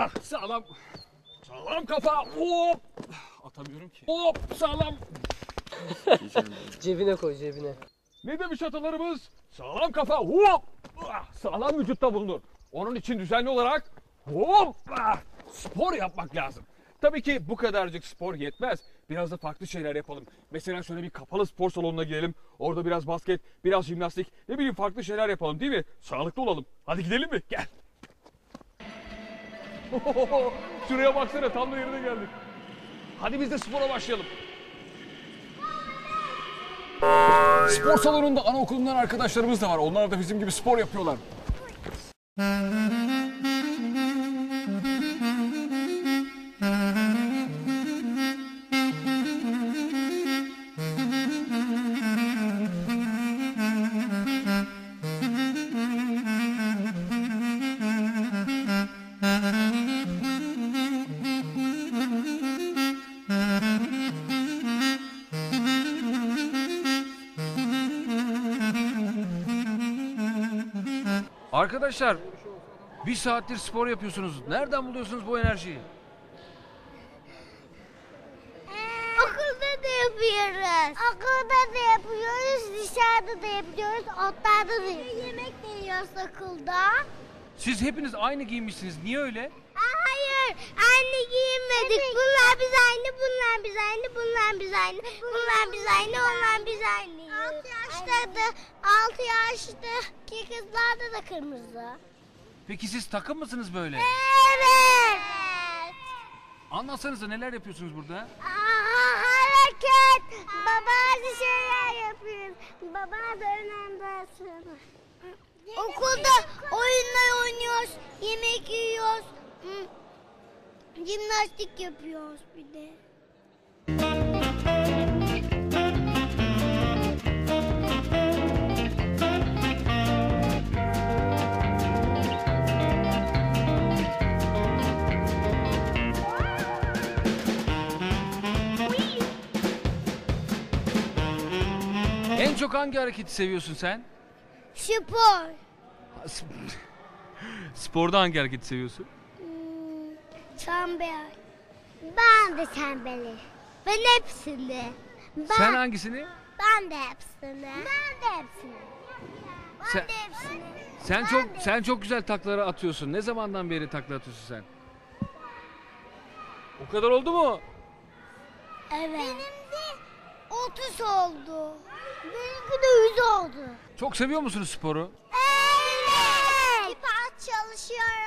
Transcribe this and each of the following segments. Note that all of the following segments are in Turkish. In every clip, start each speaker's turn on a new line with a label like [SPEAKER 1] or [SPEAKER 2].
[SPEAKER 1] Ah, sağlam. Sağlam kafa. Hop. Atamıyorum ki. Hop sağlam.
[SPEAKER 2] Cebine koy cebine.
[SPEAKER 1] Ne demiş atalarımız? Sağlam kafa. Hop. Ah, sağlam vücutta bulunur. Onun için düzenli olarak hop ah, spor yapmak lazım. Tabii ki bu kadarcık spor yetmez. Biraz da farklı şeyler yapalım. Mesela şöyle bir kapalı spor salonuna gidelim. Orada biraz basket, biraz jimnastik, ne bileyim farklı şeyler yapalım değil mi? Sağlıklı olalım. Hadi gidelim mi? Gel. Şuraya baksana tam da yerine geldik. Hadi biz de spora başlayalım. Spor salonunda anaokulundan arkadaşlarımız da var. Onlar da bizim gibi spor yapıyorlar. Arkadaşlar bir saattir spor yapıyorsunuz. Nereden buluyorsunuz bu enerjiyi?
[SPEAKER 3] Okulda da yapıyoruz. Okulda da yapıyoruz, dışarıda da yapıyoruz, otlarda da yapıyoruz. Yemek de yiyoruz okulda.
[SPEAKER 1] Siz hepiniz aynı giyinmişsiniz. Niye öyle?
[SPEAKER 3] Aa, hayır, aynı giyinmedik. Bunlar biz aynı, bunlar biz aynı, bunlar biz aynı, bunlar biz aynı, onlar biz aynı. 6 yaşta da, 6 yaştaki kızlarda da kırmızı.
[SPEAKER 1] Peki siz takım mısınız böyle?
[SPEAKER 3] Evet.
[SPEAKER 1] Anlatsanıza neler yapıyorsunuz burada?
[SPEAKER 3] Aa, hareket. Baba şeyler yapıyoruz. Baba da önemli dersini. Okulda oyunlar oynuyoruz, yemek yiyoruz, jimnastik yapıyoruz bir de.
[SPEAKER 1] Çok hangi hareketi seviyorsun sen?
[SPEAKER 3] Spor.
[SPEAKER 1] Sporda hangi hareketi seviyorsun?
[SPEAKER 3] Hmm, Çembel. Ben de çembeli. Ben hepsini. Ben,
[SPEAKER 1] Sen hangisini?
[SPEAKER 3] ben de hepsini. Ben de hepsini. Ben
[SPEAKER 1] Sen-
[SPEAKER 3] de hepsini.
[SPEAKER 1] Sen
[SPEAKER 3] Ben
[SPEAKER 1] çok
[SPEAKER 3] de.
[SPEAKER 1] sen çok güzel taklaları atıyorsun. Ne zamandan beri takla atıyorsun sen? O kadar oldu mu?
[SPEAKER 3] Evet. Benim de 30 oldu. Benimki de 100 oldu.
[SPEAKER 1] Çok seviyor musunuz sporu?
[SPEAKER 3] Evet. İpat çalışıyoruz.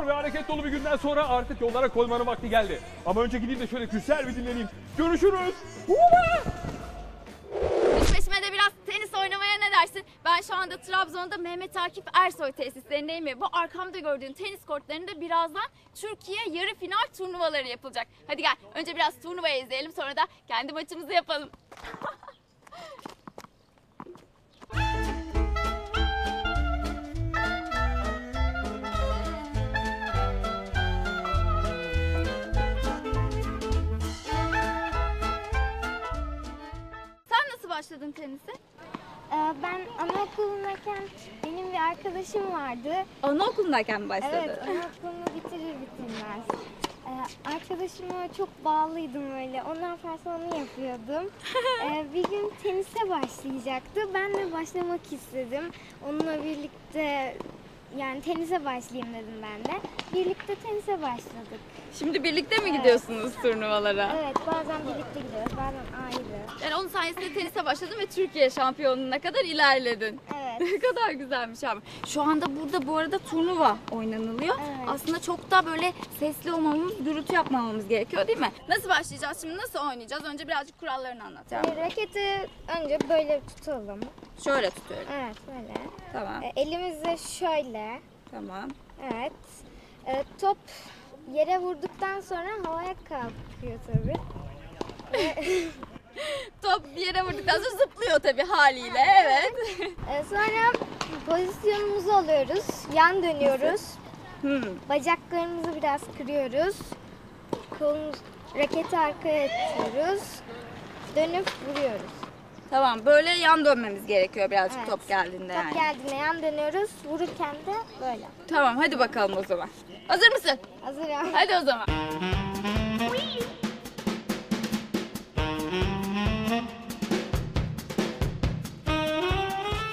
[SPEAKER 1] Spor ve hareket dolu bir günden sonra artık yollara koymanın vakti geldi. Ama önce gideyim de şöyle güzel bir dinleneyim. Görüşürüz. Huba!
[SPEAKER 4] Düş peşime de biraz tenis oynamaya ne dersin? Ben şu anda Trabzon'da Mehmet Akif Ersoy tesislerindeyim ve bu arkamda gördüğün tenis kortlarında birazdan Türkiye yarı final turnuvaları yapılacak. Hadi gel önce biraz turnuvayı izleyelim sonra da kendi maçımızı yapalım.
[SPEAKER 5] arkadaşım vardı.
[SPEAKER 4] Anaokulundayken mi
[SPEAKER 5] Evet, anaokulunu bitirir bitirmez. Ee, Arkadaşıma çok bağlıydım öyle. Ondan sonra onu yapıyordum. Ee, Bir gün tenise başlayacaktı. Ben de başlamak istedim. Onunla birlikte yani tenise başlayayım dedim ben de. Birlikte tenise başladık.
[SPEAKER 4] Şimdi birlikte mi gidiyorsunuz turnuvalara?
[SPEAKER 5] Evet, bazen birlikte gidiyoruz, bazen ayrı.
[SPEAKER 4] Yani onun sayesinde tenise başladın ve Türkiye şampiyonluğuna kadar ilerledin.
[SPEAKER 5] Evet.
[SPEAKER 4] Ne kadar güzelmiş abi. Şu anda burada bu arada turnuva oynanılıyor.
[SPEAKER 5] Evet.
[SPEAKER 4] Aslında çok da böyle sesli olmamamız, gürültü yapmamamız gerekiyor değil mi? Nasıl başlayacağız şimdi? Nasıl oynayacağız? Önce birazcık kurallarını anlat ya.
[SPEAKER 5] Ee, Raketi önce böyle tutalım.
[SPEAKER 4] Şöyle tutuyorum.
[SPEAKER 5] Evet, böyle.
[SPEAKER 4] Tamam.
[SPEAKER 5] Ee, Elimizde şöyle.
[SPEAKER 4] Tamam.
[SPEAKER 5] Evet. Ee, top yere vurduktan sonra havaya kalkıyor tabii.
[SPEAKER 4] Top bir yere vurduktan sonra zıplıyor tabii haliyle. Evet.
[SPEAKER 5] Ee, sonra pozisyonumuzu alıyoruz. Yan dönüyoruz.
[SPEAKER 4] Hmm.
[SPEAKER 5] Bacaklarımızı biraz kırıyoruz. Kolumuz, raketi arkaya atıyoruz. Dönüp vuruyoruz.
[SPEAKER 4] Tamam böyle yan dönmemiz gerekiyor birazcık
[SPEAKER 5] Evet.
[SPEAKER 4] top geldiğinde
[SPEAKER 5] Top
[SPEAKER 4] yani.
[SPEAKER 5] geldiğinde yan dönüyoruz. Vururken de böyle.
[SPEAKER 4] Tamam hadi bakalım o zaman. Hazır mısın?
[SPEAKER 5] Hazırım.
[SPEAKER 4] Hadi o zaman.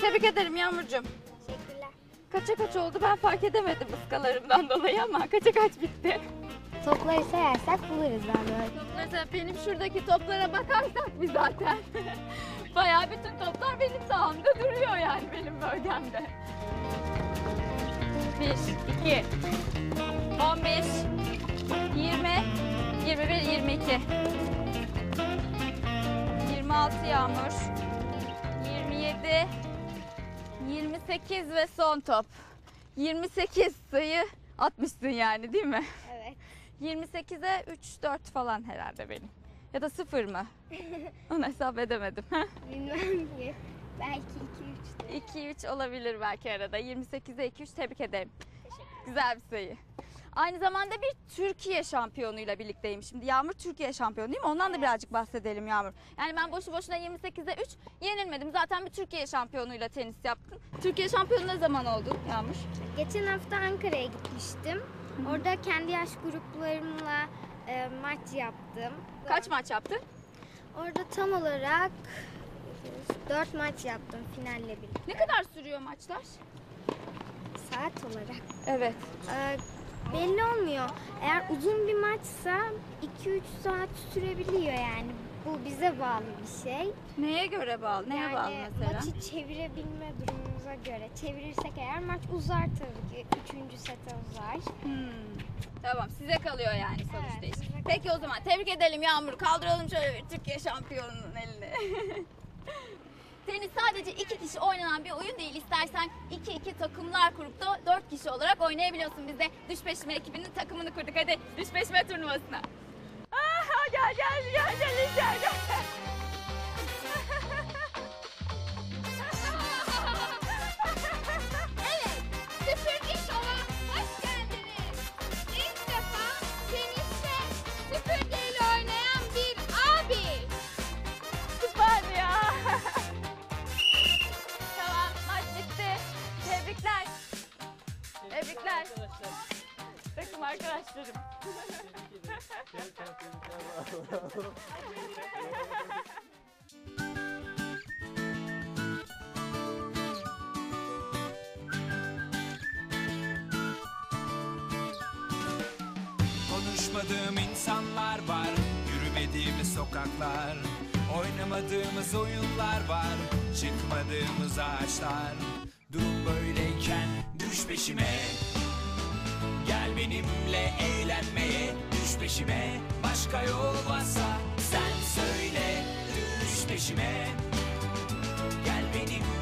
[SPEAKER 4] Tebrik ederim Yağmurcuğum.
[SPEAKER 5] Teşekkürler.
[SPEAKER 4] Kaça kaç oldu ben fark edemedim ıskalarımdan dolayı ama kaça kaç bitti.
[SPEAKER 5] Topları sayarsak buluruz ben böyle.
[SPEAKER 4] Mesela benim şuradaki toplara bakarsak bir zaten. Bayağı bütün toplar benim sahamda duruyor yani benim bölgemde. 1, 2, 15, 20, 21, 22. 26 Yağmur, 27, 28 ve son top. 28 sayı atmışsın yani değil mi?
[SPEAKER 5] Evet.
[SPEAKER 4] 28'e 3 4 falan herhalde benim. Ya da 0 mı? Onu hesap edemedim.
[SPEAKER 5] Bilmem ki. Belki 2 3
[SPEAKER 4] 2 3 olabilir belki arada. 28'e 2 3 tebrik ederim. Güzel bir sayı. Aynı zamanda bir Türkiye şampiyonuyla birlikteyim. Şimdi Yağmur Türkiye şampiyonu değil mi? Ondan da birazcık bahsedelim Yağmur. Yani ben boşu boşuna 28'e 3 yenilmedim. Zaten bir Türkiye şampiyonuyla tenis yaptım. Türkiye şampiyonu ne zaman oldu Yağmur?
[SPEAKER 5] Geçen hafta Ankara'ya gitmiştim. Orada kendi yaş gruplarımla e, maç yaptım.
[SPEAKER 4] Kaç maç yaptın?
[SPEAKER 5] Orada tam olarak 4 maç yaptım finalle birlikte.
[SPEAKER 4] Ne kadar sürüyor maçlar?
[SPEAKER 5] Saat olarak.
[SPEAKER 4] Evet.
[SPEAKER 5] e, belli olmuyor. Eğer uzun bir maçsa 2-3 saat sürebiliyor yani. Bu bize bağlı bir şey.
[SPEAKER 4] Neye göre bağlı? Neye
[SPEAKER 5] yani
[SPEAKER 4] bağlı mesela?
[SPEAKER 5] maçı çevirebilme durumumuza göre. Çevirirsek eğer maç uzar tabii ki. Üçüncü sete uzar.
[SPEAKER 4] Hmm. Tamam size kalıyor yani sonuçta
[SPEAKER 5] Evet,
[SPEAKER 4] iş. Peki o zaman tebrik edelim Yağmur. Kaldıralım şöyle bir Türkiye şampiyonunun elini. Tenis sadece iki kişi oynanan bir oyun değil. İstersen iki iki takımlar kurup da dört kişi olarak oynayabiliyorsun. Biz de Düş Peşime ekibinin takımını kurduk. Hadi Düş Peşime turnuvasına. Aha, gel gel gel gel gel gel.
[SPEAKER 2] Konuşmadığım insanlar var Yürümediğimiz sokaklar Oynamadığımız oyunlar var Çıkmadığımız ağaçlar. Durum böyleyken düş peşime Gel benimle eğlenmeye Düş peşime. Başka yol varsa sen söyle Düş peşime. Gel benimle